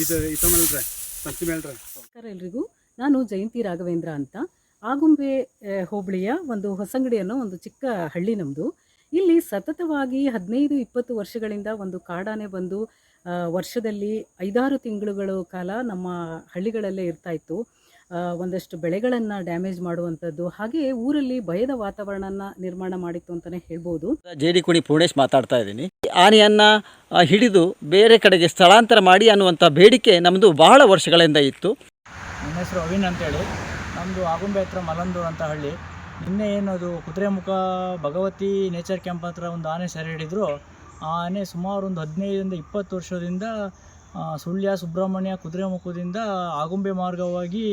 ಇದು ನಮಸ್ಕಾರ ಎಲ್ರಿಗೂ. ನಾನು ಜಯಂತಿ ರಾಘವೇಂದ್ರ ಅಂತ. ಆಗುಂಬೆ ಹೋಬಳಿಯ ಒಂದು ಹೊಸಂಗಡಿ ಅನ್ನೋ ಒಂದು ಚಿಕ್ಕ ಹಳ್ಳಿ ನಮ್ಮದು ಇಲ್ಲಿ ಸತತವಾಗಿ ಹದಿನೈದು ಇಪ್ಪತ್ತು ವರ್ಷಗಳಿಂದ ಒಂದು ಕಾಡಾನೆ ಬಂದು ವರ್ಷದಲ್ಲಿ ಐದಾರು ತಿಂಗಳುಗಳ ಕಾಲ ನಮ್ಮ ಹಳ್ಳಿಗಳಲ್ಲೇ ಇರ್ತಾ ಇತ್ತು. ಆ, ಒಂದಷ್ಟು ಬೆಳೆಗಳನ್ನು ಡ್ಯಾಮೇಜ್ ಮಾಡುವಂಥದ್ದು ಹಾಗೆ ಊರಲ್ಲಿ ಭಯದ ವಾತಾವರಣನ ನಿರ್ಮಾಣ ಮಾಡಿತ್ತು ಅಂತಲೇ ಹೇಳ್ಬೋದು. ಜೇಡಿ ಕುಣಿ ಪೂರ್ಣೇಶ್ ಮಾತಾಡ್ತಾ ಇದ್ದೀನಿ. ಆನೆಯನ್ನು ಹಿಡಿದು ಬೇರೆ ಕಡೆಗೆ ಸ್ಥಳಾಂತರ ಮಾಡಿ ಅನ್ನುವಂಥ ಬೇಡಿಕೆ ನಮ್ಮದು ಬಹಳ ವರ್ಷಗಳಿಂದ ಇತ್ತು. ನನ್ನ ಹೆಸರು ಅವಿನ್ ಅಂತೇಳಿ. ನಮ್ಮದು ಆಗುಂಬೆ ಹತ್ರ ಮಲಂದೂರು ಅಂತ ಹಳ್ಳಿ. ನಿನ್ನೆ ಏನದು ಕುದುರೆಮುಖ ಭಗವತಿ ನೇಚರ್ ಕ್ಯಾಂಪ್ ಹತ್ರ ಒಂದು ಆನೆ ಸೆರೆ ಹಿಡಿದ್ರು. ಆನೆ ಸುಮಾರು ಒಂದು ಹದಿನೈದರಿಂದ ಇಪ್ಪತ್ತು ವರ್ಷದಿಂದ ಸುಳ್ಯ, ಸುಬ್ರಹ್ಮಣ್ಯ ಕುದುರೆಮುಖದಿಂದ ಆಗುಂಬೆ ಮಾರ್ಗವಾಗಿ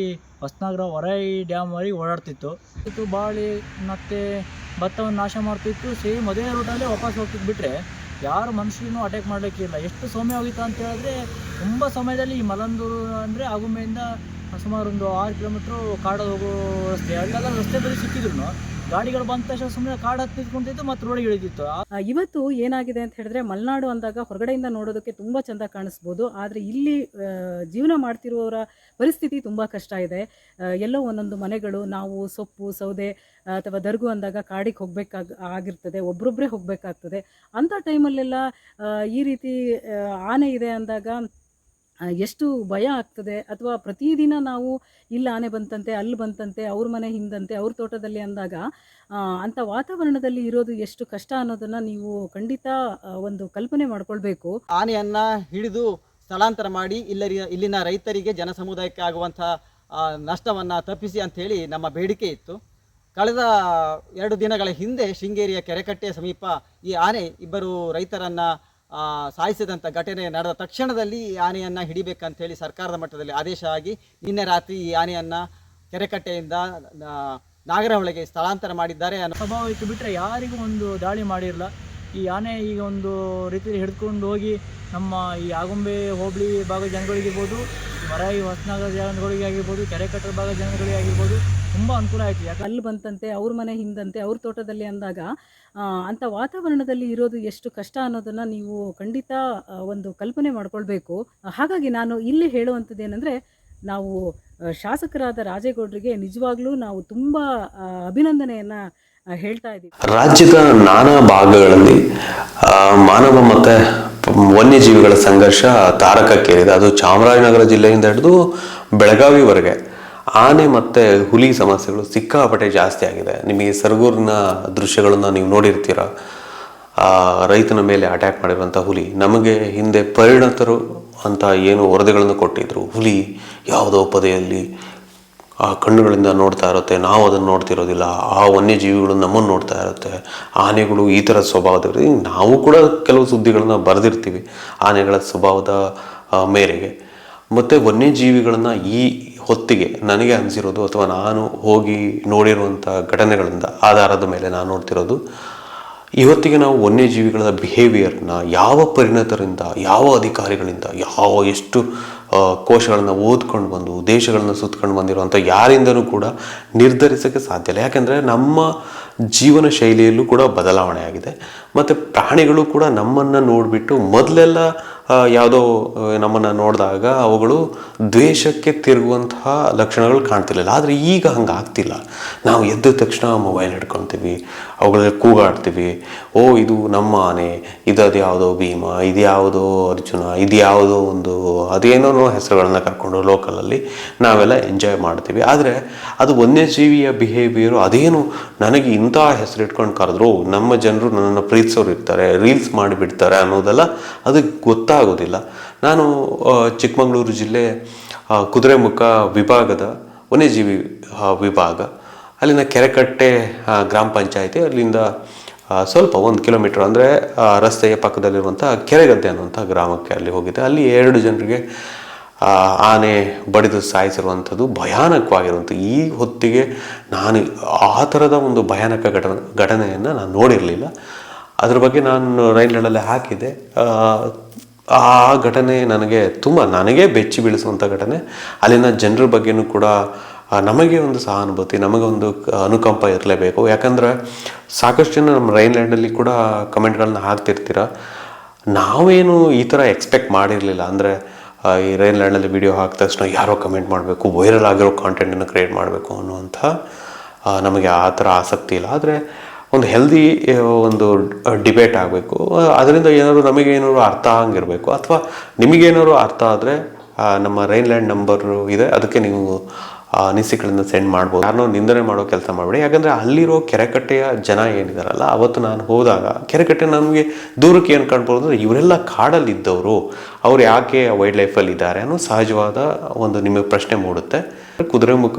ಹೊಸನಗರ ಹೊರೈ ಡ್ಯಾಮ್ ವರೆಗೆ ಓಡಾಡ್ತಿತ್ತು. ಇತ್ತು ಬಾಳಿ, ಮತ್ತು ಭತ್ತವನ್ನು ನಾಶ ಮಾಡ್ತಿತ್ತು. ಸೇಮ್ ಅದೇ ರೂಟಲ್ಲೇ ವಾಪಸ್ ಹೋಗ್ತಿದ್ದು ಬಿಟ್ಟರೆ ಯಾರು ಮನುಷ್ಯನೂ ಅಟ್ಯಾಕ್ ಮಾಡಲಿಕ್ಕಿಲ್ಲ ಎಷ್ಟು ಸೌಮ್ಯ ಹೋಗಿತ್ತು ಅಂತ ಹೇಳಿದ್ರೆ ತುಂಬ ಸಮಯದಲ್ಲಿ ಈ ಮಲಂದೂರು ಅಂದರೆ ಆಗುಂಬೆಯಿಂದ ಸುಮಾರು ಒಂದು ಆರು ಕಿಲೋಮೀಟ್ರು ಕಾಡು ಹೋಗೋ ರಸ್ತೆ. ಅಲ್ಲೆಲ್ಲ ರಸ್ತೆ ಬರೀ ಸಿಕ್ಕಿದ್ರು. ಗಾಡಿಗಳು ಬಂದ ತಕ್ಷಣ ಸುಮ್ಮನೆ ಕಾಡು ಹತ್ತಿ ಮತ್ತೆ ಮತ್ತು ರೋಡಿಗೆ ಇಳಿದಿತ್ತು. ಇವತ್ತು ಏನಾಗಿದೆ ಅಂತ ಹೇಳಿದ್ರೆ ಮಲೆನಾಡು ಅಂದಾಗ ಹೊರಗಡೆಯಿಂದ ನೋಡೋದಕ್ಕೆ ತುಂಬ ಚೆಂದ ಕಾಣಿಸ್ಬೋದು. ಆದರೆ ಇಲ್ಲಿ ಜೀವನ ಮಾಡ್ತಿರುವವರ ಪರಿಸ್ಥಿತಿ ತುಂಬ ಕಷ್ಟ ಇದೆ. ಎಲ್ಲೋ ಒಂದೊಂದು ಮನೆಗಳು, ನಾವು ಸೊಪ್ಪು, ಸೌದೆ ಅಥವಾ ದರ್ಗು ಅಂದಾಗ ಕಾಡಿಗೆ ಹೋಗ್ಬೇಕಾಗ ಆಗಿರ್ತದೆ ಒಬ್ರೊಬ್ಬರೇ ಹೋಗಬೇಕಾಗ್ತದೆ. ಅಂಥ ಟೈಮಲ್ಲೆಲ್ಲ ಈ ರೀತಿ ಆನೆ ಇದೆ ಅಂದಾಗ ಎಷ್ಟು ಭಯ ಆಗ್ತದೆ? ಅಥವಾ ಪ್ರತಿದಿನ ನಾವು, ಇಲ್ಲಿ, ಆನೆ ಬಂತಂತೆ, ಅಲ್ಲಿ ಬಂತಂತೆ, ಅವ್ರ ಮನೆ ಹಿಂದಂತೆ, ಅವ್ರ ತೋಟದಲ್ಲಿ ಅಂದಾಗ ಅಂಥ ವಾತಾವರಣದಲ್ಲಿ ಇರೋದು ಎಷ್ಟು ಕಷ್ಟ ಅನ್ನೋದನ್ನು ನೀವು ಖಂಡಿತ ಒಂದು ಕಲ್ಪನೆ ಮಾಡ್ಕೊಳ್ಬೇಕು. ಆನೆಯನ್ನು ಹಿಡಿದು ಸ್ಥಳಾಂತರ ಮಾಡಿ ಇಲ್ಲರಿ, ಇಲ್ಲಿನ ರೈತರಿಗೆ ಜನ ಸಮುದಾಯಕ್ಕೆ ಆಗುವಂಥ ನಷ್ಟವನ್ನು ತಪ್ಪಿಸಿ ಅಂಥೇಳಿ ನಮ್ಮ ಬೇಡಿಕೆ ಇತ್ತು. ಕಳೆದ ಎರಡು ದಿನಗಳ ಹಿಂದೆ ಶೃಂಗೇರಿಯ ಕೆರೆಕಟ್ಟೆಯ ಸಮೀಪ ಈ ಆನೆ ಇಬ್ಬರು ರೈತರನ್ನು ಸಾಯಿಸಿದಂಥ ಘಟನೆ ನಡೆದ ತಕ್ಷಣದಲ್ಲಿ ಈ ಆನೆಯನ್ನು ಹಿಡಿಬೇಕಂತೇಳಿ ಸರ್ಕಾರದ ಮಟ್ಟದಲ್ಲಿ ಆದೇಶ ಆಗಿ ನಿನ್ನೆ ರಾತ್ರಿ ಈ ಆನೆಯನ್ನು ಕೆರೆಕಟ್ಟೆಯಿಂದ ನಾಗರಹೊಳೆಗೆ ಸ್ಥಳಾಂತರ ಮಾಡಿದ್ದಾರೆ ಅನ್ನೋ ಸ್ವಭಾವ ಇತ್ತು ಬಿಟ್ಟರೆ ಯಾರಿಗೂ ಒಂದು ದಾಳಿ ಮಾಡಿರಲ್ಲ ಈ ಆನೆ ಈಗ ಒಂದು ರೀತಿಯಲ್ಲಿ ಹಿಡ್ಕೊಂಡು ಹೋಗಿ ನಮ್ಮ ಈ ಆಗುಂಬೆ ಹೋಬಳಿ ಭಾಗದ ಜನಗಳಿಗಿರ್ಬೋದು ಮರಾಯಿ ಹೊಸನಗರ ಜನಗಳಿಗೆ ಆಗಿರ್ಬೋದು ಕೆರೆಕಟ್ಟೆ ಭಾಗದ ಜನಗಳಿಗೆ ಆಗಿರ್ಬೋದು ತುಂಬ ಅನುಕೂಲ ಆಯಿತು. ಯಾಕೆ ಅಲ್ಲಿ ಬಂತಂತೆ, ಅವ್ರ ಮನೆ ಹಿಂದಂತೆ, ಅವ್ರ ತೋಟದಲ್ಲಿ ಅಂದಾಗ ಅಂಥ ವಾತಾವರಣದಲ್ಲಿ ಇರೋದು ಎಷ್ಟು ಕಷ್ಟ ಅನ್ನೋದನ್ನು ನೀವು ಖಂಡಿತ ಒಂದು ಕಲ್ಪನೆ ಮಾಡ್ಕೊಳ್ಬೇಕು. ಹಾಗಾಗಿ ನಾನು ಇಲ್ಲಿ ಹೇಳುವಂಥದ್ದು ಏನಂದರೆ ನಾವು ಶಾಸಕರಾದ ರಾಜೇಗೌಡರಿಗೆ ನಿಜವಾಗ್ಲೂ ನಾವು ತುಂಬ ಅಭಿನಂದನೆಯನ್ನು ಹೇಳ್ತಾ ಇದ್ದೀವಿ. ರಾಜ್ಯದ ನಾನಾ ಭಾಗಗಳಲ್ಲಿ ಮಾನವ ಮತ್ತು ವನ್ಯಜೀವಿಗಳ ಸಂಘರ್ಷ ತಾರಕಕ್ಕೇರಿದೆ. ಅದು ಚಾಮರಾಜನಗರ ಜಿಲ್ಲೆಯಿಂದ ಹಿಡಿದು ಬೆಳಗಾವಿವರೆಗೆ. ಆನೆ ಮತ್ತು ಹುಲಿ ಸಮಸ್ಯೆಗಳು ಸಿಕ್ಕಾಪಟ್ಟೆ ಜಾಸ್ತಿ ಆಗಿದೆ. ನಿಮಗೆ ಸರಗೂರಿನ ದೃಶ್ಯಗಳನ್ನು ನೀವು ನೋಡಿರ್ತೀರ? ರೈತನ ಮೇಲೆ ಅಟ್ಯಾಕ್ ಮಾಡಿರುವಂಥ ಹುಲಿ. ನಮಗೆ ಹಿಂದೆ ಪರಿಣತರು ಅಂತ ಏನು ವರದಿಗಳನ್ನು ಕೊಟ್ಟಿದ್ರು. ಹುಲಿ ಯಾವುದೋ ಪದೆಯಲ್ಲಿ ಆ ಕಣ್ಣುಗಳಿಂದ ನೋಡ್ತಾ ಇರುತ್ತೆ. ನಾವು ಅದನ್ನು ನೋಡ್ತಿರೋದಿಲ್ಲ. ಆ ವನ್ಯಜೀವಿಗಳು ನಮ್ಮನ್ನು ನೋಡ್ತಾ ಇರುತ್ತೆ. ಆನೆಗಳು ಈ ಥರ ಸ್ವಭಾವದ ನಾವು ಕೂಡ ಕೆಲವು ಸುದ್ದಿಗಳನ್ನು ಬರೆದಿರ್ತೀವಿ. ಆನೆಗಳ ಸ್ವಭಾವದ ಮೇರೆಗೆ. ಮತ್ತು ವನ್ಯಜೀವಿಗಳನ್ನು ಈ ಹೊತ್ತಿಗೆ ನನಗೆ ಅನಿಸಿರೋದು ಅಥವಾ ನಾನು ಹೋಗಿ ನೋಡಿರುವಂಥ ಘಟನೆಗಳಿಂದ ಆಧಾರದ ಮೇಲೆ ನಾನು ನೋಡ್ತಿರೋದು, ಇವತ್ತಿಗೆ ನಾವು ವನ್ಯಜೀವಿಗಳ ಬಿಹೇವಿಯರ್ನ ಯಾವ ಪರಿಣತರಿಂದ, ಯಾವ ಅಧಿಕಾರಿಗಳಿಂದ, ಯಾವ ಎಷ್ಟು ಕೋಶಗಳನ್ನ ಓದ್ಕೊಂಡು ಬಂದು, ದೇಶಗಳನ್ನು ಸುತ್ಕೊಂಡು ಬಂದಿರುವಂಥ ಯಾರಿಂದನೂ ಕೂಡ ನಿರ್ಧರಿಸೋಕ್ಕೆ ಸಾಧ್ಯ ಇಲ್ಲ. ಯಾಕೆಂದರೆ ನಮ್ಮ ಜೀವನ ಶೈಲಿಯಲ್ಲೂ ಕೂಡ ಬದಲಾವಣೆ ಆಗಿದೆ. ಮತ್ತು ಪ್ರಾಣಿಗಳು ಕೂಡ ನಮ್ಮನ್ನು ನೋಡಿಬಿಟ್ಟು ಮೊದಲೆಲ್ಲ ಯಾವುದೋ ನಮ್ಮನ್ನು ನೋಡಿದಾಗ ಅವುಗಳು ದ್ವೇಷಕ್ಕೆ ತಿರುಗುವಂತಹ ಲಕ್ಷಣಗಳು ಕಾಣ್ತಿರ್ಲಿಲ್ಲ. ಆದರೆ ಈಗ ಹಂಗೆ ಆಗ್ತಿಲ್ಲ ನಾವು ಎದ್ದ ತಕ್ಷಣ ಮೊಬೈಲ್ ಹಿಡ್ಕೊಳ್ತೀವಿ ಅವುಗಳಿಗೆ ಕೂಗಾಡ್ತೀವಿ. ಓ, ಇದು ನಮ್ಮ ಆನೆ ಇದು ಯಾವುದೋ ಭೀಮ, ಇದು ಯಾವುದೋ ಅರ್ಜುನ, ಇದು ಯಾವುದೋ ಒಂದು ಅದೇನೋ ಹೆಸರುಗಳನ್ನ ಕರ್ಕೊಂಡು ಲೋಕಲಲ್ಲಿ ನಾವೆಲ್ಲ ಎಂಜಾಯ್ ಮಾಡ್ತೀವಿ. ಆದರೆ ಅದು ವನ್ಯಜೀವಿಯ ಬಿಹೇವಿಯರು ಅದೇನು ನನಗೆ ಇಂಥ ಹೆಸರು ಇಟ್ಕೊಂಡು ಕರೆದ್ರು ನಮ್ಮ ಜನರು ನನ್ನನ್ನು ಪ್ರೀತಿಸೋರು ಇರ್ತಾರೆ ರೀಲ್ಸ್ ಮಾಡಿಬಿಡ್ತಾರೆ ಅನ್ನೋದೆಲ್ಲ ಅದಕ್ಕೆ ಗೊತ್ತಾಗೋದಿಲ್ಲ. ನಾನು ಚಿಕ್ಕಮಗಳೂರು ಜಿಲ್ಲೆ ಕುದುರೆಮುಖ ವಿಭಾಗದ ವನ್ಯಜೀವಿ ವಿಭಾಗ ಅಲ್ಲಿನ ಕೆರೆಕಟ್ಟೆ ಗ್ರಾಮ ಪಂಚಾಯಿತಿ ಅಲ್ಲಿಂದ ಸ್ವಲ್ಪ ಒಂದು ಕಿಲೋಮೀಟರ್ ಅಂದರೆ ರಸ್ತೆಯ ಪಕ್ಕದಲ್ಲಿರುವಂಥ ಕೆರೆಗದ್ದೆ ಅನ್ನುವಂಥ ಗ್ರಾಮಕ್ಕೆ ಅಲ್ಲಿ ಹೋಗಿದ್ದೆ. ಅಲ್ಲಿ ಎರಡು ಜನರಿಗೆ ಆನೆ ಬಡಿದು ಸಾಯಿಸಿರುವಂಥದ್ದು ಭಯಾನಕವಾಗಿರುವಂಥ ಈ ಹೊತ್ತಿಗೆ ನಾನು ಆ ಥರದ ಒಂದು ಭಯಾನಕ ಘಟನೆ ಘಟನೆಯನ್ನು ನಾನು ನೋಡಿರಲಿಲ್ಲ. ಅದ್ರ ಬಗ್ಗೆ ನಾನು ರೈಲ್ಗಳಲ್ಲಿ ಹಾಕಿದೆ ಆ, ಘಟನೆ ನನಗೆ ತುಂಬ ನನಗೆ ಬೆಚ್ಚಿ ಬೀಳಿಸುವಂಥ ಘಟನೆ. ಅಲ್ಲಿನ ಜನರ ಬಗ್ಗೆನೂ ಕೂಡ ನಮಗೆ ಒಂದು ಸಹಾನುಭೂತಿ, ನಮಗೆ ಒಂದು ಅನುಕಂಪ ಇರಲೇಬೇಕು. ಯಾಕಂದರೆ ಸಾಕಷ್ಟು ಜನ ನಮ್ಮ ರೈನ್ಲ್ಯಾಂಡಲ್ಲಿ ಕೂಡ ಕಮೆಂಟ್ಗಳನ್ನ ಹಾಕ್ತಿರ್ತೀರ. ನಾವೇನು ಈ ಥರ ಎಕ್ಸ್ಪೆಕ್ಟ್ ಮಾಡಿರಲಿಲ್ಲ. ಅಂದರೆ ಈ ರೈನ್ಲ್ಯಾಂಡಲ್ಲಿ ವಿಡಿಯೋ ಹಾಕಿದ ತಕ್ಷಣ ಯಾರೋ ಕಮೆಂಟ್ ಮಾಡಬೇಕು, ವೈರಲ್ ಆಗಿರೋ ಕಾಂಟೆಂಟನ್ನು ಕ್ರಿಯೇಟ್ ಮಾಡಬೇಕು ಅನ್ನುವಂಥ ನಮಗೆ ಆ ಥರ ಆಸಕ್ತಿ ಇಲ್ಲ. ಆದರೆ ಒಂದು ಹೆಲ್ದಿ ಒಂದು ಡಿಬೇಟ್ ಆಗಬೇಕು. ಅದರಿಂದ ಏನಾದ್ರು ನಮಗೆ ಏನಾದ್ರು ಅರ್ಥ ಆಗಿರಬೇಕು. ಅಥವಾ ನಿಮಗೇನಾದ್ರು ಅರ್ಥ ಆದರೆ ನಮ್ಮ ರೈನ್ಲ್ಯಾಂಡ್ ನಂಬರು ಇದೆ. ಅದಕ್ಕೆ ನೀವು ಅನಿಸಿಕೆಗಳನ್ನು ಸೆಂಡ್ ಮಾಡ್ಬೋದು. ಯಾರನ್ನೋ ನಿಂದನೆ ಮಾಡೋ ಕೆಲಸ ಮಾಡಬೇಡಿ. ಯಾಕಂದರೆ ಅಲ್ಲಿರೋ ಕೆರೆಕಟ್ಟೆಯ ಜನ ಏನಿದಾರಲ್ಲ, ಅವತ್ತು ನಾನು ಹೋದಾಗ ಕೆರೆಕಟ್ಟೆ ನಮಗೆ ದೂರಕ್ಕೆ ಏನು ಕಾಣ್ಬೋದು ಅಂದರೆ ಇವರೆಲ್ಲ ಕಾಡಲ್ಲಿದ್ದವರು. ಅವ್ರು ಯಾಕೆ ವೈಲ್ಡ್ ಲೈಫಲ್ಲಿ ಇದ್ದಾರೆ ಅನ್ನೋ ಸಹಜವಾದ ಒಂದು ನಿಮಗೆ ಪ್ರಶ್ನೆ ಮೂಡುತ್ತೆ. ಕುದುರೆಮುಖ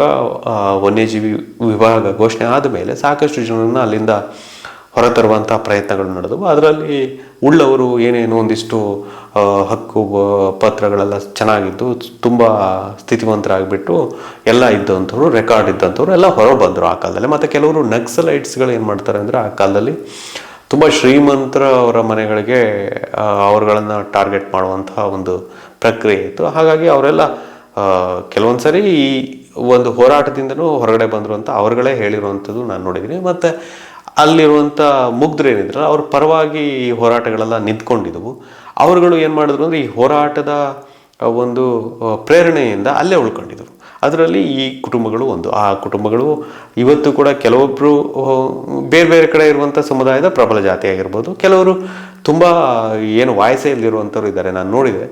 ವನ್ಯಜೀವಿ ವಿಭಾಗ ಘೋಷಣೆ ಆದಮೇಲೆ ಸಾಕಷ್ಟು ಜನರನ್ನು ಅಲ್ಲಿಂದ ಹೊರತರುವಂಥ ಪ್ರಯತ್ನಗಳು ನಡೆದವು. ಅದರಲ್ಲಿ ಉಳ್ಳವರು ಏನೇನು ಒಂದಿಷ್ಟು ಹಕ್ಕು ಪತ್ರಗಳೆಲ್ಲ ಚೆನ್ನಾಗಿದ್ದು ತುಂಬ ಸ್ಥಿತಿವಂತರಾಗಿಬಿಟ್ಟು ಎಲ್ಲ ಇದ್ದಂಥವ್ರು, ರೆಕಾರ್ಡ್ ಇದ್ದಂಥವ್ರು ಎಲ್ಲ ಹೊರ ಬಂದರು ಆ ಕಾಲದಲ್ಲಿ. ಮತ್ತು ಕೆಲವರು ನಕ್ಸಲೈಟ್ಸ್ಗಳು ಏನು ಮಾಡ್ತಾರೆ ಅಂದರೆ ಆ ಕಾಲದಲ್ಲಿ ತುಂಬ ಶ್ರೀಮಂತರ ಅವರ ಮನೆಗಳಿಗೆ ಅವರುಗಳನ್ನು ಟಾರ್ಗೆಟ್ ಮಾಡುವಂತಹ ಒಂದು ಪ್ರಕ್ರಿಯೆ ಇತ್ತು. ಹಾಗಾಗಿ ಅವರೆಲ್ಲ ಕೆಲವೊಂದು ಸರಿ ಈ ಒಂದು ಹೋರಾಟದಿಂದನೂ ಹೊರಗಡೆ ಬಂದರು ಅಂತ ಅವರುಗಳೇ ಹೇಳಿರುವಂಥದ್ದು ನಾನು ನೋಡಿದ್ದೀನಿ. ಮತ್ತು ಅಲ್ಲಿರುವಂಥ ಮುಗ್ಧರು ಅವ್ರ ಪರವಾಗಿ ಈ ಹೋರಾಟಗಳೆಲ್ಲ ನಿಂತ್ಕೊಂಡಿದ್ದವು. ಅವರುಗಳು ಏನು ಮಾಡಿದ್ರು ಅಂದರೆ, ಈ ಹೋರಾಟದ ಒಂದು ಪ್ರೇರಣೆಯಿಂದ ಅಲ್ಲೇ ಉಳ್ಕೊಂಡಿದ್ರು ಅದರಲ್ಲಿ ಈ ಕುಟುಂಬಗಳು ಒಂದು. ಆ ಕುಟುಂಬಗಳು ಇವತ್ತು ಕೂಡ ಕೆಲವೊಬ್ಬರು ಬೇರೆ ಬೇರೆ ಕಡೆ ಇರುವಂಥ ಸಮುದಾಯದ ಪ್ರಬಲ ಜಾತಿ ಆಗಿರ್ಬೋದು. ಕೆಲವರು ತುಂಬ, ಏನು ವಾಯಸೆಯಲ್ಲಿರುವಂಥವ್ರು ಇದ್ದಾರೆ. ನಾನು ನೋಡಿದೆ.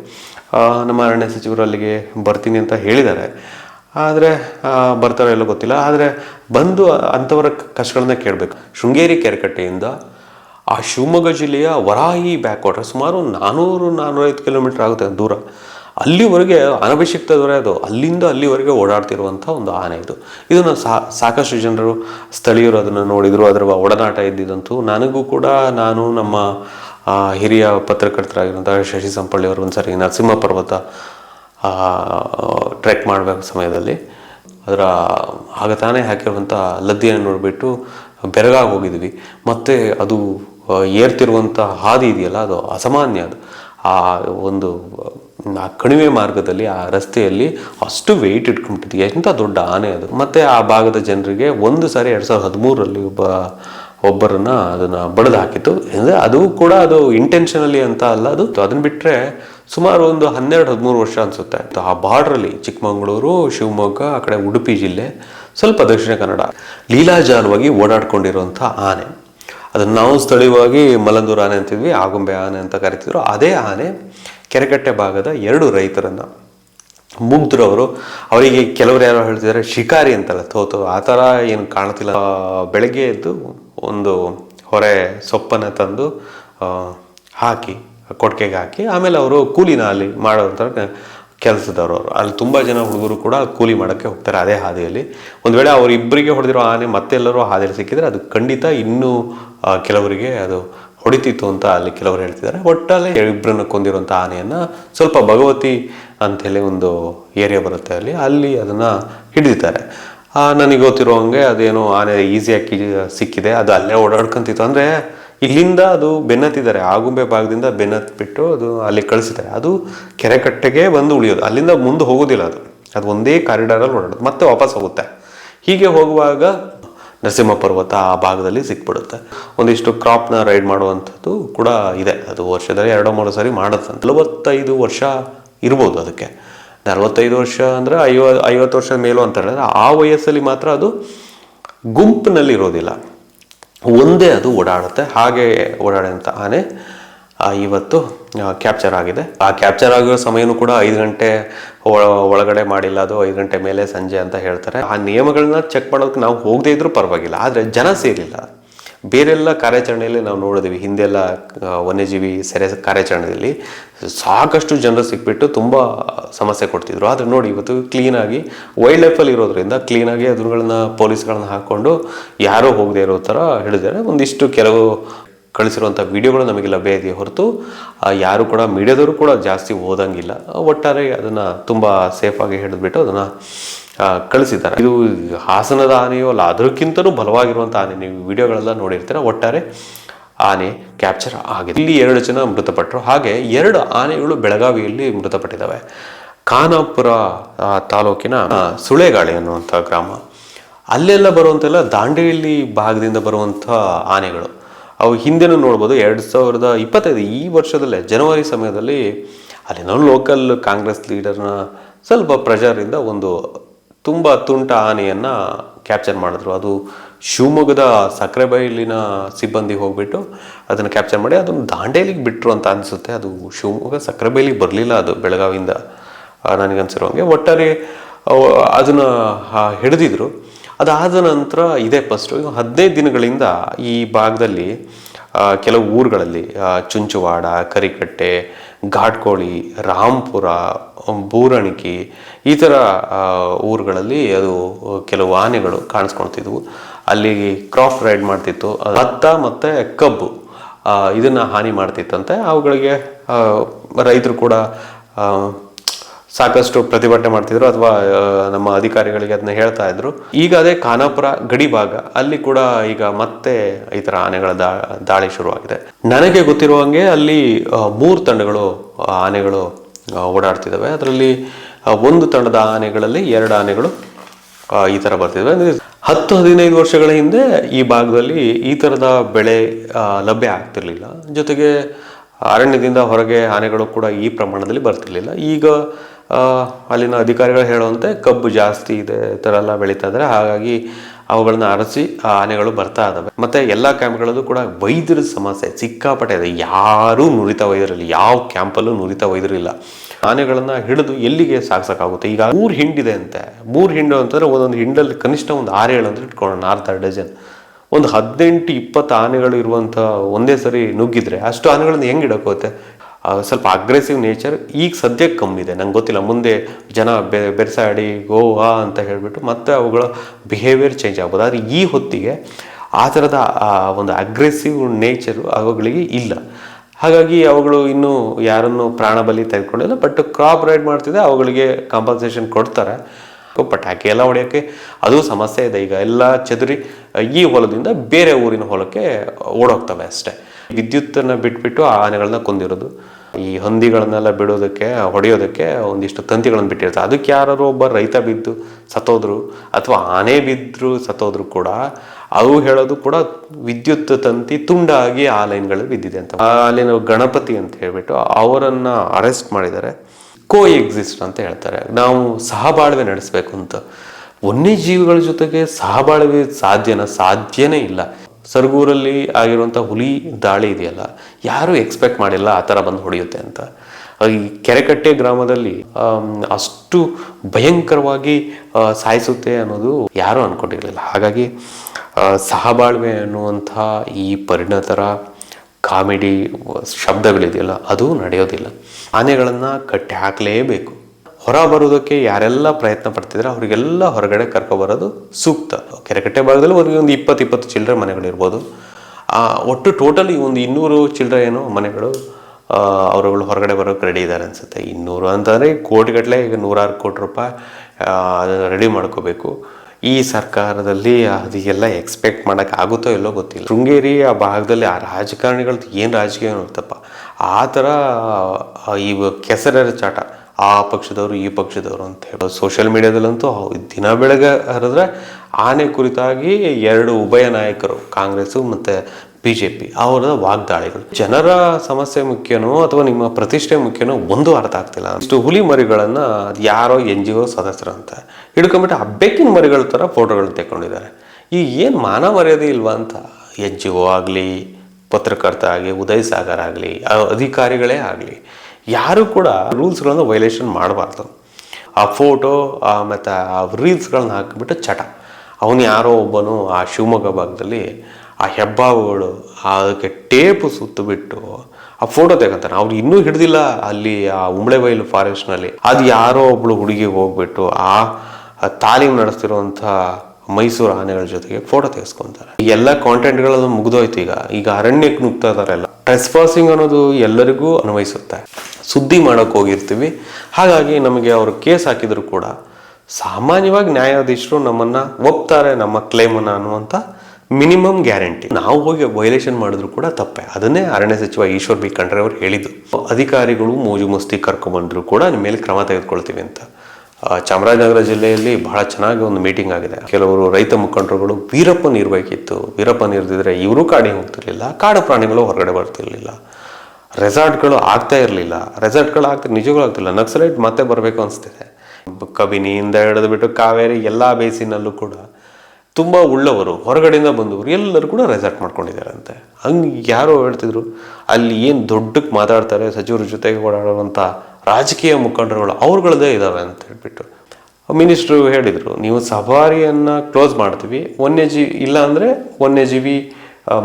ನಮ್ಮ ಅರಣ್ಯ ಸಚಿವರು ಅಲ್ಲಿಗೆ ಬರ್ತೀನಿ ಅಂತ ಹೇಳಿದ್ದಾರೆ. ಆದರೆ ಬರ್ತಾರೋ ಎಲ್ಲೋ ಗೊತ್ತಿಲ್ಲ. ಆದರೆ ಬಂದು ಅಂಥವರ ಕಷ್ಟಗಳನ್ನ ಕೇಳಬೇಕು. ಶೃಂಗೇರಿ ಕೆರೆಕಟ್ಟೆಯಿಂದ ಆ ಶಿವಮೊಗ್ಗ ಜಿಲ್ಲೆಯ ವರಾಹಿ ಬ್ಯಾಕ್ ವಾಟರ್ ಸುಮಾರು ನಾನ್ನೂರು ನಾನ್ನೂರೈವತ್ತು ಕಿಲೋಮೀಟರ್ ಆಗುತ್ತೆ ದೂರ. ಅಲ್ಲಿವರೆಗೆ ಅನಭಿಷಿಕ್ತ ದೂರ ಅದು. ಅಲ್ಲಿಂದ ಅಲ್ಲಿವರೆಗೆ ಓಡಾಡ್ತಿರುವಂಥ ಒಂದು ಆನೆ ಇದು. ಇದನ್ನು ಸಾಕಷ್ಟು ಜನರು, ಸ್ಥಳೀಯರು ಅದನ್ನು ನೋಡಿದರು. ಅದರ ಒಡನಾಟ ಇದ್ದಿದ್ದಂತೂ ನನಗೂ ಕೂಡ ನಾನು ನಮ್ಮ ಹಿರಿಯ ಪತ್ರಕರ್ತರಾಗಿರುವಂಥ ಶಶಿ ಸಂಪಳ್ಳಿ ಅವರು ಒಂದ್ಸರಿ ನರಸಿಂಹ ಪರ್ವತ ಟ್ರೆಕ್ ಮಾಡಬೇಕು ಸಮಯದಲ್ಲಿ. ಅದರ ಆಗ ತಾನೇ ಹಾಕಿರುವಂಥ ಲದ್ದಿಯನ್ನು ನೋಡಿಬಿಟ್ಟು ಬೆರಗಾಗಿ ಹೋಗಿದ್ವಿ. ಮತ್ತು ಅದು ಏರ್ತಿರುವಂಥ ಹಾದಿ ಇದೆಯಲ್ಲ, ಅದು ಅಸಾಮಾನ್ಯ ಅದು. ಆ ಒಂದು, ಆ ಕಣಿವೆ ಮಾರ್ಗದಲ್ಲಿ, ಆ ರಸ್ತೆಯಲ್ಲಿ ಅಷ್ಟು ವೆಯ್ಟ್ ಇಟ್ಕೊಂಡ್ಬಿಟ್ಟಿದೆ ಎಂಥ ದೊಡ್ಡ ಆನೆ ಅದು. ಮತ್ತು ಆ ಭಾಗದ ಜನರಿಗೆ ಒಂದು ಸಾರಿ ಎರಡು ಸಾವಿರದ ಹದಿಮೂರರಲ್ಲಿ ಒಬ್ಬ, ಒಬ್ಬರನ್ನು ಅದನ್ನು ಬಡಿದು ಹಾಕಿತ್ತು. ಅಂದರೆ ಅದು ಕೂಡ ಅದು ಇಂಟೆನ್ಷನಲಿ ಅಂತ ಅಲ್ಲ, ಅದು ಅದನ್ನ ಬಿಟ್ಟರೆ ಸುಮಾರು ಒಂದು ಹನ್ನೆರಡು, ಹದಿಮೂರು ವರ್ಷ ಅನಿಸುತ್ತೆ. ಆ ಬಾರ್ಡ್ರಲ್ಲಿ ಚಿಕ್ಕಮಗಳೂರು, ಶಿವಮೊಗ್ಗ, ಆ ಕಡೆ ಉಡುಪಿ ಜಿಲ್ಲೆ, ಸ್ವಲ್ಪ ದಕ್ಷಿಣ ಕನ್ನಡ ಲೀಲಾಜಾಲವಾಗಿ ಓಡಾಡ್ಕೊಂಡಿರುವಂಥ ಆನೆ. ಅದನ್ನು ನಾವು ಸ್ಥಳೀಯವಾಗಿ ಮಲಂದೂರು ಆನೆ ಅಂತಿದ್ವಿ, ಆಗುಂಬೆ ಆನೆ ಅಂತ ಕರಿತಿದ್ರು. ಅದೇ ಆನೆ ಕೆರೆಕಟ್ಟೆ ಭಾಗದ ಎರಡು ರೈತರನ್ನು. ಅವರು, ಅವರಿಗೆ ಕೆಲವರು ಯಾರೋ ಹೇಳ್ತಿದ್ದಾರೆ, ಶಿಕಾರಿ ಅಂತಲ್ಲ ತೋತು ಆ ಥರ ಏನು ಕಾಣ್ತಿಲ್ಲ. ಬೆಳಗ್ಗೆ ಎದ್ದು ಒಂದು ಹೊರೆ ಸೊಪ್ಪನ್ನು ತಂದು ಹಾಕಿ ಕೊಟ್ಟಿಗೆಗೆ ಹಾಕಿ, ಆಮೇಲೆ ಅವರು ಕೂಲಿನ ಅಲ್ಲಿ ಮಾಡೋಂಥ ಕೆಲಸದವರು ಅವರು. ಅಲ್ಲಿ ತುಂಬ ಜನ ಹುಡುಗರು ಕೂಡ ಕೂಲಿ ಮಾಡೋಕ್ಕೆ ಹೋಗ್ತಾರೆ ಅದೇ ಹಾದಿಯಲ್ಲಿ. ಒಂದು ವೇಳೆ ಅವರಿಬ್ಬರಿಗೆ ಹೊಡೆದಿರೋ ಆನೆ ಮತ್ತೆಲ್ಲರೂ ಹಾದಿಯಲ್ಲಿ ಸಿಕ್ಕಿದರೆ ಅದು ಖಂಡಿತ ಇನ್ನೂ ಕೆಲವರಿಗೆ ಅದು ಹೊಡಿತಿತ್ತು ಅಂತ ಅಲ್ಲಿ ಕೆಲವರು ಹೇಳ್ತಿದ್ದಾರೆ. ಒಟ್ಟಲ್ಲಿ ಇಬ್ಬರನ್ನು ಕೊಂದಿರುವಂಥ ಆನೆಯನ್ನು ಸ್ವಲ್ಪ ಭಗವತಿ ಅಂಥೇಳಿ ಒಂದು ಏರಿಯಾ ಬರುತ್ತೆ ಅಲ್ಲಿ. ಅಲ್ಲಿ ಅದನ್ನು ಹಿಡಿದಿದ್ದಾರೆ. ನನಗೆ ಗೊತ್ತಿರೋ ಹಂಗೆ ಅದೇನೋ ಆನೆ ಈಸಿಯಾಗಿ ಸಿಕ್ಕಿದೆ. ಅದು ಅಲ್ಲೇ ಓಡಾಡ್ಕೊಂತಿತ್ತು. ಅಂದರೆ ಇಲ್ಲಿಂದ ಅದು ಬೆನ್ನತ್ತಿದ್ದಾರೆ ಆಗುಂಬೆ ಭಾಗದಿಂದ ಬೆನ್ನತ್ಬಿಟ್ಟು ಅದು ಅಲ್ಲಿ ಕಳಿಸಿದ್ದಾರೆ. ಅದು ಕೆರೆಕಟ್ಟೆಗೆ ಬಂದು ಉಳಿಯೋದು. ಅಲ್ಲಿಂದ ಮುಂದೆ ಹೋಗೋದಿಲ್ಲ ಅದು. ಅದು ಒಂದೇ ಕಾರಿಡಾರಲ್ಲಿ ಓಡಾಡೋದು. ಮತ್ತೆ ವಾಪಸ್ ಹೋಗುತ್ತೆ. ಹೀಗೆ ಹೋಗುವಾಗ ನರಸಿಂಹ ಪರ್ವತ ಆ ಭಾಗದಲ್ಲಿ ಸಿಕ್ಬಿಡುತ್ತೆ. ಒಂದಿಷ್ಟು ಕ್ರಾಪ್ನ ರೈಡ್ ಮಾಡುವಂಥದ್ದು ಕೂಡ ಇದೆ. ಅದು ವರ್ಷದಲ್ಲಿ ಎರಡೋ ಮೂರು ಸಾರಿ ಮಾಡುತ್ತೆ ನಲವತ್ತೈದು ವರ್ಷ ಇರ್ಬೋದು ಅದಕ್ಕೆ. ನಲವತ್ತೈದು ವರ್ಷ ಅಂದರೆ ಐವ, ಐವತ್ತು ವರ್ಷದ ಮೇಲೂ ಅಂತ ಹೇಳಿದ್ರೆ ಆ ವಯಸ್ಸಲ್ಲಿ ಮಾತ್ರ ಅದು ಗುಂಪಿನಲ್ಲಿ ಇರೋದಿಲ್ಲ. ಒಂದೇ ಅದು ಓಡಾಡುತ್ತೆ, ಹಾಗೆ ಓಡಾಡೋಂಥ ಆನೆ ಇವತ್ತು ಕ್ಯಾಪ್ಚರ್ ಆಗಿದೆ. ಆ ಕ್ಯಾಪ್ಚರ್ ಆಗಿರೋ ಸಮಯನೂ ಕೂಡ ಐದು ಗಂಟೆ ಒಳಗಡೆ ಮಾಡಿಲ್ಲ, ಅದು ಐದು ಗಂಟೆ ಮೇಲೆ ಸಂಜೆ ಅಂತ ಹೇಳ್ತಾರೆ. ಆ ನಿಯಮಗಳನ್ನ ಚೆಕ್ ಮಾಡೋದಕ್ಕೆ ನಾವು ಹೋಗದೇ ಇದ್ರೂ ಪರವಾಗಿಲ್ಲ, ಆದರೆ ಜನ ಸೇರಿಲ್ಲ. ಬೇರೆಲ್ಲ ಕಾರ್ಯಾಚರಣೆಯಲ್ಲಿ ನಾವು ನೋಡಿದ್ವಿ. ಹಿಂದೆಲ್ಲ ವನ್ಯಜೀವಿ ಸೆರೆ ಕಾರ್ಯಾಚರಣೆಯಲ್ಲಿ ಸಾಕಷ್ಟು ಜನರು ಸಿಕ್ಬಿಟ್ಟು ತುಂಬ ಸಮಸ್ಯೆ ಕೊಡ್ತಿದ್ರು. ಆದರೆ ನೋಡಿ, ಇವತ್ತು ಕ್ಲೀನಾಗಿ ವೈಲ್ಡ್ ಲೈಫಲ್ಲಿ ಇರೋದ್ರಿಂದ ಕ್ಲೀನಾಗಿ ಅದ್ರಗಳನ್ನ ಪೊಲೀಸ್ಗಳನ್ನ ಹಾಕ್ಕೊಂಡು ಯಾರೂ ಹೋಗದೆ ಇರೋ ಥರ ಹೇಳಿದ್ದಾರೆ. ಒಂದಿಷ್ಟು ಕೆಲವು ಕಳಿಸಿರುವಂಥ ವಿಡಿಯೋಗಳು ನಮಗೆ ಲಭ್ಯ ಇದೆಯೇ ಹೊರತು ಯಾರು ಕೂಡ ಮೀಡಿಯಾದವರು ಕೂಡ ಜಾಸ್ತಿ ಓದಂಗಿಲ್ಲ. ಒಟ್ಟಾರೆ ಅದನ್ನು ತುಂಬ ಸೇಫಾಗಿ ಹಿಡಿದ್ಬಿಟ್ಟು ಅದನ್ನು ಕಳಿಸಿದ್ದಾರೆ. ಇದು ಹಾಸನದ ಆನೆಯೋ ಅಲ್ಲ ಅದಕ್ಕಿಂತಲೂ ಬಲವಾಗಿರುವಂಥ ಆನೆ. ನೀವು ವಿಡಿಯೋಗಳೆಲ್ಲ ನೋಡಿರ್ತೀರ, ಒಟ್ಟಾರೆ ಆನೆ ಕ್ಯಾಪ್ಚರ್ ಆಗಿದೆ. ಇಲ್ಲಿ ಎರಡು ಜನ ಮೃತಪಟ್ಟರು ಹಾಗೆ ಎರಡು ಆನೆಗಳು ಬೆಳಗಾವಿಯಲ್ಲಿ ಮೃತಪಟ್ಟಿದ್ದಾವೆ. ಖಾನಾಪುರ ತಾಲೂಕಿನ ಸುಳೆಗಾಳಿ ಅನ್ನುವಂಥ ಗ್ರಾಮ. ಅಲ್ಲೆಲ್ಲ ಬರುವಂತೆಲ್ಲ ದಾಂಡೇಲಿ ಭಾಗದಿಂದ ಬರುವಂಥ ಆನೆಗಳು. ಅವು ಹಿಂದೆನೂ ನೋಡ್ಬೋದು, ಎರಡು ಸಾವಿರದ ಇಪ್ಪತ್ತೈದು, ಈ ವರ್ಷದಲ್ಲೇ, ಜನವರಿ ಸಮಯದಲ್ಲಿ ಅಲ್ಲಿನ ಲೋಕಲ್ ಕಾಂಗ್ರೆಸ್ ಲೀಡರ್ನ ಸ್ವಲ್ಪ ಪ್ರಜಾರಿಂದ ಒಂದು ತುಂಬ ತುಂಟ ಆನೆಯನ್ನು ಕ್ಯಾಪ್ಚರ್ ಮಾಡಿದ್ರು. ಅದು ಶಿವಮೊಗ್ಗದ ಸಕ್ಕರೆಬೈಲಿನ ಸಿಬ್ಬಂದಿ ಹೋಗ್ಬಿಟ್ಟು ಅದನ್ನು ಕ್ಯಾಪ್ಚರ್ ಮಾಡಿ ಅದನ್ನು ದಾಂಡೇಲಿಗೆ ಬಿಟ್ಟರು ಅಂತ ಅನಿಸುತ್ತೆ. ಅದು ಶಿವಮೊಗ್ಗ ಸಕ್ಕರೆಬೈಲಿಗೆ ಬರಲಿಲ್ಲ ಅದು ಬೆಳಗಾವಿಯಿಂದ ನನಗನ್ಸಿರೋ ನನಗನ್ಸಿರೋಂಗೆ. ಒಟ್ಟಾರೆ ಅದನ್ನು ಹಿಡಿದಿದ್ರು. ಅದಾದ ನಂತರ ಇದೇ ಫಸ್ಟು ಹದಿನೈದು ದಿನಗಳಿಂದ ಈ ಭಾಗದಲ್ಲಿ ಕೆಲವು ಊರುಗಳಲ್ಲಿ ಚುಂಚುವಾಡ, ಕರಿಕಟ್ಟೆ ಘಾಟ್ಕೋಳಿ ರಾಂಪುರ ಬೂರಣಿಕಿ ಈ ಥರ ಊರುಗಳಲ್ಲಿ ಅದು ಕೆಲವು ಆನೆಗಳು ಕಾಣಿಸ್ಕೊಳ್ತಿದ್ವು. ಅಲ್ಲಿ ಕ್ರಾಪ್ ರೈಡ್ ಮಾಡ್ತಿತ್ತು. ಭತ್ತ ಮತ್ತು ಕಬ್ಬು ಇದನ್ನು ಹಾನಿ ಮಾಡ್ತಿತ್ತಂತೆ. ಅವುಗಳಿಗೆ ರೈತರು ಕೂಡ ಸಾಕಷ್ಟು ಪ್ರತಿಭಟನೆ ಮಾಡ್ತಿದ್ರು ಅಥವಾ ನಮ್ಮ ಅಧಿಕಾರಿಗಳಿಗೆ ಅದನ್ನ ಹೇಳ್ತಾ ಇದ್ರು. ಈಗ ಅದೇ ಖಾನಾಪುರ ಗಡಿ ಭಾಗ, ಅಲ್ಲಿ ಕೂಡ ಈಗ ಮತ್ತೆ ಈ ತರ ಆನೆಗಳ ದಾಳಿ ಶುರುವಾಗಿದೆ. ನನಗೆ ಗೊತ್ತಿರುವಂಗೆ ಅಲ್ಲಿ ಮೂರು ತಂಡಗಳು ಆನೆಗಳು ಓಡಾಡ್ತಿದ್ದಾವೆ. ಅದರಲ್ಲಿ ಒಂದು ತಂಡದ ಆನೆಗಳಲ್ಲಿ ಎರಡು ಆನೆಗಳು ಈ ಥರ ಬರ್ತಿದ್ವಿ ಅಂದರೆ ಹತ್ತು, ಹದಿನೈದು ವರ್ಷಗಳ ಹಿಂದೆ ಈ ಭಾಗದಲ್ಲಿ ಈ ಥರದ ಬೆಳೆ ಲಭ್ಯ ಆಗ್ತಿರ್ಲಿಲ್ಲ. ಜೊತೆಗೆ ಅರಣ್ಯದಿಂದ ಹೊರಗೆ ಆನೆಗಳು ಕೂಡ ಈ ಪ್ರಮಾಣದಲ್ಲಿ ಬರ್ತಿರ್ಲಿಲ್ಲ. ಈಗ ಅಲ್ಲಿನ ಅಧಿಕಾರಿಗಳು ಹೇಳುವಂತೆ ಕಬ್ಬು ಜಾಸ್ತಿ ಇದೆ ಈ ಥರ ಎಲ್ಲ ಬೆಳೀತಾ ಇದ್ದಾರೆ ಹಾಗಾಗಿ ಅವುಗಳನ್ನ ಅರಸಿ ಆ ಆನೆಗಳು ಬರ್ತಾ ಇದ್ದಾವೆ ಮತ್ತೆ ಎಲ್ಲ ಕ್ಯಾಂಪ್ಗಳಲ್ಲೂ ಕೂಡ ವೈದ್ಯರ ಸಮಸ್ಯೆ ಸಿಕ್ಕಾಪಟ್ಟೆ ಇದೆ. ಯಾರೂ ನುರಿತ ವೈದ್ಯರಿಲ್ಲ ಯಾವ ಕ್ಯಾಂಪಲ್ಲೂ ನುರಿತ ವೈದ್ಯರಿಲ್ಲ ಆನೆಗಳನ್ನು ಹಿಡಿದು ಎಲ್ಲಿಗೆ ಸಾಕ್ಸೋಕ್ಕಾಗುತ್ತೆ ಈಗ ಮೂರು ಹಿಂಡಿದೆ ಅಂತೆ. ಮೂರು ಹಿಂಡು ಅಂತಂದರೆ ಒಂದೊಂದು ಹಿಂಡಲ್ಲಿ ಕನಿಷ್ಠ ಒಂದು ಆರು ಏಳು ಅಂತ ಇಟ್ಕೊಳ್ಳೋಣ. ಅರ್ಧ ಡಜನ್. ಒಂದು ಹದಿನೆಂಟು ಇಪ್ಪತ್ತು ಆನೆಗಳು ಇರುವಂಥ ಒಂದೇ ಸರಿ ನುಗ್ಗಿದ್ರೆ ಅಷ್ಟು ಆನೆಗಳನ್ನು ಹೆಂಗೆ ಇಡಕೋತೆ ಆ, ಸ್ವಲ್ಪ ಅಗ್ರೆಸಿವ್ ನೇಚರ್ ಈಗ ಸದ್ಯಕ್ಕೆ ಕಮ್ಮಿ ಇದೆ ನಂಗೆ ಗೊತ್ತಿಲ್ಲ, ಮುಂದೆ ಜನ ಬೆ, ಬೆರ್ಸಾಡಿ, ಗೋವಾ ಅಂತ ಹೇಳಿಬಿಟ್ಟು ಮತ್ತೆ ಅವುಗಳ ಬಿಹೇವಿಯರ್ ಚೇಂಜ್ ಆಗ್ಬೋದು. ಆದರೆ ಈ ಹೊತ್ತಿಗೆ ಆ ಥರದ ಒಂದು ಅಗ್ರೆಸಿವ್ ನೇಚರು ಅವುಗಳಿಗೆ ಇಲ್ಲ. ಹಾಗಾಗಿ ಅವುಗಳು ಇನ್ನೂ ಯಾರನ್ನು ಪ್ರಾಣಬಲಿ ತೆಗೆದುಕೊಂಡಿಲ್ಲ ಬಟ್ ಕ್ರಾಪ್ ರೈಡ್ ಮಾಡ್ತಿದೆ, ಅವುಗಳಿಗೆ ಕಾಂಪನ್ಸೇಷನ್ ಕೊಡ್ತಾರೆ. ಪಟಾಕಿ ಎಲ್ಲ ಹೊಡೆಯೋಕ್ಕೆ ಅದು ಸಮಸ್ಯೆ ಇದೆ. ಈಗ ಎಲ್ಲ ಚದುರಿ, ಈ ಹೊಲದಿಂದ ಬೇರೆ ಊರಿನ ಹೊಲಕ್ಕೆ ಓಡೋಗ್ತವೆ ಅಷ್ಟೇ. ವಿದ್ಯುತ್ತನ್ನು ಬಿಟ್ಬಿಟ್ಟು ಆ ಆನೆಗಳನ್ನ ಕೊಂದಿರೋದು. ಈ ಹಂದಿಗಳನ್ನೆಲ್ಲ ಬಿಡೋದಕ್ಕೆ, ಹೊಡೆಯೋದಕ್ಕೆ ಒಂದಿಷ್ಟು ತಂತಿಗಳನ್ನು ಬಿಟ್ಟಿರ್ತಾರೆ. ಅದಕ್ಕೆ ಯಾರು ಒಬ್ಬ ರೈತ ಬಿದ್ದು ಸತ್ತೋದ್ರು ಅಥವಾ ಆನೆ ಬಿದ್ದರು ಸತ್ತೋದ್ರು ಕೂಡ, ಅವು ಹೇಳೋದು ಕೂಡ ವಿದ್ಯುತ್ ತಂತಿ ತುಂಡಾಗಿ ಆ ಲೈನ್ಗಳು ಬಿದ್ದಿದೆ ಅಂತ. ಅಲ್ಲಿನ ಗಣಪತಿ ಅಂತ ಹೇಳ್ಬಿಟ್ಟು ಅವರನ್ನು ಅರೆಸ್ಟ್ ಮಾಡಿದ್ದಾರೆ. ಕೋ ಎಕ್ಸಿಸ್ಟ್ ಅಂತ ಹೇಳ್ತಾರೆ. ನಾವು ಸಹಬಾಳ್ವೆ ನಡೆಸಬೇಕು ಅಂತ. ವನ್ಯಜೀವಿಗಳ ಜೊತೆಗೆ ಸಹಬಾಳ್ವೆ ಸಾಧ್ಯನ ಸಾಧ್ಯನೇ ಇಲ್ಲ. ಸರಗೂರಲ್ಲಿ ಆಗಿರುವಂಥ ಹುಲಿ ದಾಳಿ ಇದೆಯಲ್ಲ, ಯಾರೂ ಎಕ್ಸ್ಪೆಕ್ಟ್ ಮಾಡಿಲ್ಲ ಆ ಥರ ಬಂದು ಹೊಡೆಯುತ್ತೆ ಅಂತ? ಈ ಕೆರೆಕಟ್ಟೆ ಗ್ರಾಮದಲ್ಲಿ ಅಷ್ಟು ಭಯಂಕರವಾಗಿ ಸಾಯಿಸುತ್ತೆ ಅನ್ನೋದು ಯಾರೂ ಅಂದ್ಕೊಂಡಿರಲಿಲ್ಲ ಹಾಗಾಗಿ ಸಹಬಾಳ್ವೆ ಅನ್ನುವಂಥ ಈ ಪರಿಣತರ ಕಾಮಿಡಿ ಶಬ್ದಗಳಿದೆಯಲ್ಲ, ಅದು ನಡೆಯೋದಿಲ್ಲ. ಆನೆಗಳನ್ನು ಕಟ್ಟಿ ಹಾಕಲೇಬೇಕು. ಹೊರ ಬರೋದಕ್ಕೆ ಯಾರೆಲ್ಲ ಪ್ರಯತ್ನ ಪಡ್ತಿದ್ರೆ ಅವರಿಗೆಲ್ಲ ಹೊರಗಡೆ ಕರ್ಕೊಬರೋದು ಸೂಕ್ತ. ಕೆರೆಕಟ್ಟೆ ಭಾಗದಲ್ಲಿ ಅವ್ರಿಗೆ ಒಂದು ಇಪ್ಪತ್ತು ಇಪ್ಪತ್ತು ಚಿಲ್ಲರೆ ಮನೆಗಳಿರ್ಬೋದು. ಒಟ್ಟು ಟೋಟಲಿ ಒಂದು ಇನ್ನೂರು ಚಿಲ್ಲರೆ ಏನೋ ಮನೆಗಳು ಅವರುಗಳು ಹೊರಗಡೆ ಬರೋಕ್ಕೆ ರೆಡಿ ಇದ್ದಾರೆ ಅನಿಸುತ್ತೆ. ಇನ್ನೂರು ಅಂತಂದರೆ ಕೋಟಿಗಟ್ಟಲೆ ಈಗ ನೂರಾರು ಕೋಟಿ ರೂಪಾಯಿ ಅದನ್ನು ರೆಡಿ ಮಾಡ್ಕೋಬೇಕು. ಈ ಸರ್ಕಾರದಲ್ಲಿ ಅದಕ್ಕೆಲ್ಲ ಎಕ್ಸ್ಪೆಕ್ಟ್ ಮಾಡೋಕೆ ಆಗುತ್ತೋ ಇಲ್ಲೋ ಗೊತ್ತಿಲ್ಲ. ಶೃಂಗೇರಿ ಆ ಭಾಗದಲ್ಲಿ ಆ ರಾಜಕಾರಣಿಗಳದ್ದು ಏನು ರಾಜಕೀಯ ಇರುತ್ತಪ್ಪ ಆ ಥರ ಈ ಕೆಸರ ಚಾಟ ಆ ಪಕ್ಷದವರು, ಈ ಪಕ್ಷದವರು ಅಂತ ಹೇಳಿ. ಸೋಷಿಯಲ್ ಮೀಡಿಯಾದಲ್ಲಂತೂ ದಿನ ಬೆಳಗ್ಗೆ ಹರಿದ್ರೆ ಆನೆ ಕುರಿತಾಗಿ ಎರಡು ಉಭಯ ನಾಯಕರು ಕಾಂಗ್ರೆಸ್ಸು ಮತ್ತು ಬಿ ಜೆ ಪಿ ಅವರ ವಾಗ್ದಾಳಿಗಳು. ಜನರ ಸಮಸ್ಯೆ ಮುಖ್ಯನೋ ಅಥವಾ ನಿಮ್ಮ ಪ್ರತಿಷ್ಠೆ ಮುಖ್ಯನೋ ಒಂದು ಅರ್ಥ ಆಗ್ತಿಲ್ಲ. ಇಷ್ಟು ಹುಲಿ ಮರಿಗಳನ್ನು ಯಾರೋ ಎನ್ ಜಿ ಒ ಸದಸ್ಯರಂತ ಹಿಡ್ಕೊಂಬಿಟ್ಟು ಬೆಕ್ಕಿನ ಮರಿಗಳ ಥರ ಫೋಟೋಗಳನ್ನು ತೆಕ್ಕೊಂಡಿದ್ದಾರೆ. ಈ ಏನು ಮಾನ ಮರ್ಯಾದೆ ಇಲ್ವಾ ಅಂತ? ಎನ್ ಜಿ ಒ ಆಗಲಿ, ಪತ್ರಕರ್ತ ಆಗಲಿ ಉದಯ್ ಸಾಗರ್ ಆಗಲಿ, ಅಧಿಕಾರಿಗಳೇ ಆಗಲಿ ಯಾರು ಕೂಡ ರೂಲ್ಸ್ಗಳನ್ನು ವೈಲೇಷನ್ ಮಾಡಬಾರ್ದು. ಆ ಫೋಟೋ ಮತ್ತು ಆ ರೀಲ್ಸ್ಗಳನ್ನ ಹಾಕಿಬಿಟ್ಟು ಚಟ. ಅವನು ಯಾರೋ ಒಬ್ಬನು ಆ ಶಿವಮೊಗ್ಗ ಭಾಗದಲ್ಲಿ ಆ ಹೆಬ್ಬಾವುಗಳು ಅದಕ್ಕೆ ಟೇಪು ಸುತ್ತಬಿಟ್ಟು ಆ ಫೋಟೋ ತೆಗಂತಾನೆ. ಅವ್ರು ಇನ್ನೂ ಹಿಡ್ದಿಲ್ಲ ಅಲ್ಲಿ ಆ ಉಂಬಳೆಬೈಲು ಫಾರೆಸ್ಟ್ನಲ್ಲಿ ಅದು ಯಾರೋ ಒಬ್ಳು ಹುಡುಗಿ ಹೋಗ್ಬಿಟ್ಟು ಆ ತಾಳಿ ತಾಲೀಮ್ ನಡೆಸ್ತಿರುವಂಥ ಮೈಸೂರು ಆನೆಗಳ ಜೊತೆಗೆ ಫೋಟೋ ತೆಗೆಸ್ಕೊತಾರೆ. ಎಲ್ಲ ಕಾಂಟೆಂಟ್ಗಳೆಲ್ಲ ಮುಗಿದೋಯ್ತು ಈಗ. ಈಗ ಅರಣ್ಯಕ್ಕೆ ನುಗ್ತಾ ಇದಾರೆಲ್ಲ ಟ್ರೆಸ್ಪಾಸಿಂಗ್ ಅನ್ನೋದು ಎಲ್ಲರಿಗೂ ಅನ್ವಯಿಸುತ್ತೆ. ಸುದ್ದಿ ಮಾಡೋಕೆ ಹೋಗಿರ್ತೀವಿ. ಹಾಗಾಗಿ ನಮಗೆ ಅವರು ಕೇಸ್ ಹಾಕಿದ್ರು ಕೂಡ ಸಾಮಾನ್ಯವಾಗಿ ನ್ಯಾಯಾಧೀಶರು ನಮ್ಮನ್ನು ಒಪ್ತಾರೆ, ನಮ್ಮ ಕ್ಲೇಮನ್ನು ಅನ್ನುವಂಥ ಮಿನಿಮಮ್ ಗ್ಯಾರಂಟಿ ನಾವು ಹೋಗಿ ವೈಲೇಷನ್ ಮಾಡಿದ್ರು ಕೂಡ ತಪ್ಪೆ. ಅದನ್ನೇ ಅರಣ್ಯ ಸಚಿವ ಈಶ್ವರ್ ಬಿ ಖಂಡ್ರೆ ಅವರು ಹೇಳಿದ್ದು. ಅಧಿಕಾರಿಗಳು ಮೋಜು ಮಸ್ತಿ ಕರ್ಕೊಂಡ್ಬಂದರೂ ಕೂಡ ನಿಮ್ಮ ಮೇಲೆ ಕ್ರಮ ತೆಗೆದುಕೊಳ್ತೀವಿ ಅಂತ. ಚಾಮರಾಜನಗರ ಜಿಲ್ಲೆಯಲ್ಲಿ ಬಹಳ ಚೆನ್ನಾಗಿ ಒಂದು ಮೀಟಿಂಗ್ ಆಗಿದೆ. ಕೆಲವರು ರೈತ ಮುಖಂಡರುಗಳು ವೀರಪ್ಪನ ಇರಬೇಕಿತ್ತು ವೀರಪ್ಪನ ಇರದಿದ್ರೆ ಇವರು ಕಾಡಿಗೆ ಹೋಗ್ತಿರ್ಲಿಲ್ಲ, ಕಾಡು ಪ್ರಾಣಿಗಳು ಹೊರಗಡೆ ಬರ್ತಿರ್ಲಿಲ್ಲ. ರೆಸಾರ್ಟ್ಗಳು ಆಗ್ತಾ ಇರಲಿಲ್ಲ. ರೆಸಾರ್ಟ್ಗಳು ಆಗ್ತಾ ನಿಜಗಳು ಆಗ್ತಿಲ್ಲ ನಕ್ಸಲೈಟ್ ಮತ್ತೆ ಬರಬೇಕು ಅನಿಸ್ತಿದೆ. ಕಬಿನಿಯಿಂದ ಹಿಡಿದು ಬಿಟ್ಟು ಕಾವೇರಿ ಎಲ್ಲ ಬೇಸಿನಲ್ಲೂ ಕೂಡ ತುಂಬ ಉಳ್ಳವರು, ಹೊರಗಡೆಯಿಂದ ಬಂದವರು ಎಲ್ಲರೂ ಕೂಡ ರೆಸಾರ್ಟ್ ಮಾಡ್ಕೊಂಡಿದ್ದಾರಂತೆ. ಹಂಗೆ ಯಾರೋ ಹೇಳ್ತಿದ್ರು, ಅಲ್ಲಿ ಏನು ದೊಡ್ಡಕ್ಕೆ ಮಾತಾಡ್ತಾರೆ ಸಚಿವರ ಜೊತೆಗೆ ಓಡಾಡುವಂಥ ರಾಜಕೀಯ ಮುಖಂಡರುಗಳು ಅವ್ರುಗಳದೇ ಇದ್ದಾವೆ ಅಂತ ಹೇಳ್ಬಿಟ್ಟು ಮಿನಿಸ್ಟ್ರು ಹೇಳಿದರು, ನೀವು ಸಫಾರಿಯನ್ನು ಕ್ಲೋಸ್ ಮಾಡ್ತೀವಿ, ವನ್ಯಜೀವಿ ಇಲ್ಲ ಅಂದರೆ ವನ್ಯಜೀವಿ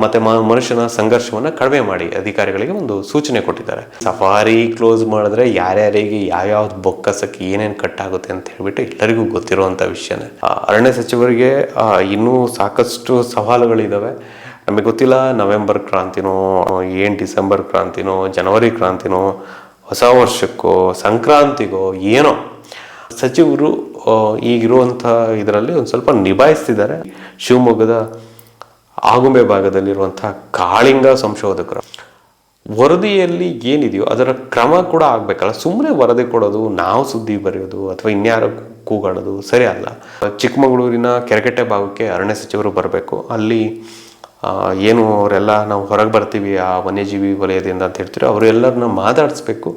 ಮತ್ತು ಮನುಷ್ಯನ ಸಂಘರ್ಷವನ್ನು ಕಡಿಮೆ ಮಾಡಿ, ಅಧಿಕಾರಿಗಳಿಗೆ ಒಂದು ಸೂಚನೆ ಕೊಟ್ಟಿದ್ದಾರೆ. ಸಫಾರಿ ಕ್ಲೋಸ್ ಮಾಡಿದ್ರೆ ಯಾರ್ಯಾರಿಗೆ ಯಾವ್ಯಾವ್ದು ಬೊಕ್ಕಸಕ್ಕೆ ಏನೇನು ಕಟ್ಟಾಗುತ್ತೆ ಅಂತ ಹೇಳಿಬಿಟ್ಟು ಎಲ್ಲರಿಗೂ ಗೊತ್ತಿರುವಂಥ ವಿಷಯನೇ. ಅರಣ್ಯ ಸಚಿವರಿಗೆ ಇನ್ನೂ ಸಾಕಷ್ಟು ಸವಾಲುಗಳಿದ್ದಾವೆ ನಮಗೆ ಗೊತ್ತಿಲ್ಲ ನವೆಂಬರ್ ಕ್ರಾಂತಿನೋ ಏನು ಡಿಸೆಂಬರ್ ಕ್ರಾಂತಿನೋ, ಜನವರಿ ಕ್ರಾಂತಿನೋ ಹೊಸ ವರ್ಷಕ್ಕೋ, ಸಂಕ್ರಾಂತಿಗೋ ಏನೋ. ಸಚಿವರು ಈಗಿರುವಂಥ ಇದರಲ್ಲಿ ಒಂದು ಸ್ವಲ್ಪ ನಿಭಾಯಿಸ್ತಿದ್ದಾರೆ. ಶಿವಮೊಗ್ಗದ ಆಗುಂಬೆ ಭಾಗದಲ್ಲಿರುವಂಥ ಕಾಳಿಂಗ ಸಂಶೋಧಕರು. ವರದಿಯಲ್ಲಿ ಏನಿದೆಯೋ, ಅದರ ಕ್ರಮ ಕೂಡ ಆಗಬೇಕಲ್ಲ. ಸುಮ್ಮನೆ ವರದಿ ಕೊಡೋದು, ನಾವು ಸುದ್ದಿ ಬರೆಯೋದು, ಅಥವಾ ಇನ್ಯಾರ ಕೂಗಾಡೋದು ಸರಿ ಅಲ್ಲ ಚಿಕ್ಕಮಗಳೂರಿನ ಕೆರೆಕಟ್ಟೆ ಭಾಗಕ್ಕೆ ಅರಣ್ಯ ಸಚಿವರು ಬರಬೇಕು. ಅಲ್ಲಿ ಏನು ಅವರೆಲ್ಲ ನಾವು ಹೊರಗೆ ಬರ್ತೀವಿ ಆ ವನ್ಯಜೀವಿ ವಲಯದಿಂದ ಅಂತ ಹೇಳ್ತೀರೋ ಅವರೆಲ್ಲರನ್ನ ಮಾತಾಡಿಸ್ಬೇಕು.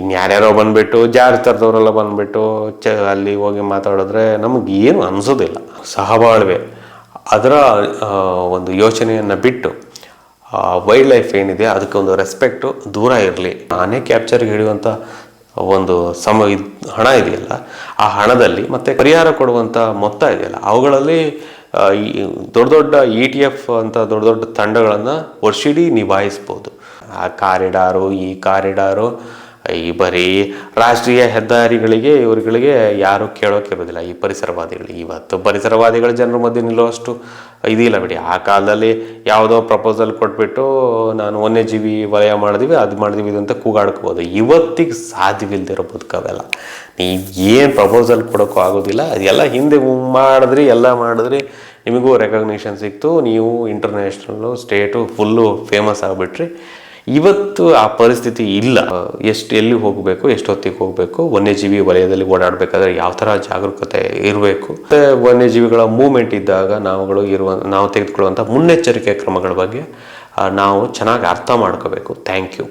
ಇನ್ಯಾರ್ಯಾರೋ ಬಂದುಬಿಟ್ಟು, ಜಾರಿ ಥರದವರೆಲ್ಲ ಬಂದುಬಿಟ್ಟು ಚ, ಅಲ್ಲಿ ಹೋಗಿ ಮಾತಾಡಿದ್ರೆ ನಮಗೆ ಏನು ಅನಿಸೋದಿಲ್ಲ. ಸಹಬಾಳ್ವೆ. ಅದರ ಒಂದು ಯೋಚನೆಯನ್ನು ಬಿಟ್ಟು ವೈಲ್ಡ್ ಲೈಫ್ ಏನಿದೆ ಅದಕ್ಕೆ ಒಂದು ರೆಸ್ಪೆಕ್ಟು ದೂರ ಇರಲಿ. ಆನೆ ಕ್ಯಾಪ್ಚರ್ಗೆ ಹಿಡಿಯುವಂಥ ಒಂದು ಸಮ, ಹಣ ಇದೆಯಲ್ಲ, ಆ ಹಣದಲ್ಲಿ ಮತ್ತು ಪರಿಹಾರ ಕೊಡುವಂಥ ಮೊತ್ತ ಇದೆಯಲ್ಲ, ಅವುಗಳಲ್ಲಿ ದೊಡ್ಡ ದೊಡ್ಡ ಇ ಟಿ ಎಫ್ ಅಂತ ದೊಡ್ಡ ದೊಡ್ಡ ತಂಡಗಳನ್ನು ವರ್ಷಿಡೀ ನಿಭಾಯಿಸ್ಬೋದು. ಆ ಕಾರಿಡಾರು, ಈ ಕಾರಿಡಾರು ಈ ಬರೀ ರಾಷ್ಟ್ರೀಯ ಹೆದ್ದಾರಿಗಳಿಗೆ, ಇವರುಗಳಿಗೆ ಯಾರು ಕೇಳೋಕಿರೋದಿಲ್ಲ ಈ ಪರಿಸರವಾದಿಗಳು ಇವತ್ತು ಪರಿಸರವಾದಿಗಳ ಜನರ ಮಧ್ಯೆ ನಿಲ್ಲುವಷ್ಟು ಇದಿಲ್ಲ ಬಿಡಿ. ಆ ಕಾಲದಲ್ಲಿ ಯಾವುದೋ ಪ್ರಪೋಸಲ್ ಕೊಟ್ಬಿಟ್ಟು ನಾನು ವನ್ಯಜೀವಿ ವಲಯ ಮಾಡಿದ್ವಿ, ಅದು ಮಾಡಿದೀವಿ ಇದು ಅಂತ ಕೂಗಾಡ್ಕೋಬೋದು. ಇವತ್ತಿಗೆ ಸಾಧ್ಯವಿಲ್ದಿರೋ ಬದುಕವೆಲ್ಲ ನೀ ಏನು ಪ್ರಪೋಸಲ್ ಕೊಡೋಕ್ಕೂ ಆಗೋದಿಲ್ಲ. ಅದೆಲ್ಲ ಹಿಂದೆ ಮಾಡಿದ್ರಿ, ಎಲ್ಲ ಮಾಡಿದ್ರಿ, ನಿಮಗೂ ರೆಕಗ್ನಿಷನ್ ಸಿಕ್ತು. ನೀವು ಇಂಟರ್ನ್ಯಾಷನಲ್ಲು ಸ್ಟೇಟು ಫುಲ್ಲು ಫೇಮಸ್ ಆಗಿಬಿಟ್ರಿ. ಇವತ್ತು ಆ ಪರಿಸ್ಥಿತಿ ಇಲ್ಲ. ಎಷ್ಟು ಎಲ್ಲಿ ಹೋಗಬೇಕು ಎಷ್ಟೊತ್ತಿಗೆ ಹೋಗಬೇಕು, ವನ್ಯಜೀವಿ ವಲಯದಲ್ಲಿ ಓಡಾಡಬೇಕಾದ್ರೆ ಯಾವ ಥರ ಜಾಗರೂಕತೆ ಇರಬೇಕು. ಮತ್ತು ವನ್ಯಜೀವಿಗಳ ಮೂವ್ಮೆಂಟ್ ಇದ್ದಾಗ ನಾವುಗಳು ಇರುವ, ನಾವು ತೆಗೆದುಕೊಳ್ಳುವಂಥ ಮುನ್ನೆಚ್ಚರಿಕೆ ಕ್ರಮಗಳ ಬಗ್ಗೆ ನಾವು ಚೆನ್ನಾಗಿ ಅರ್ಥ ಮಾಡ್ಕೋಬೇಕು. Thank you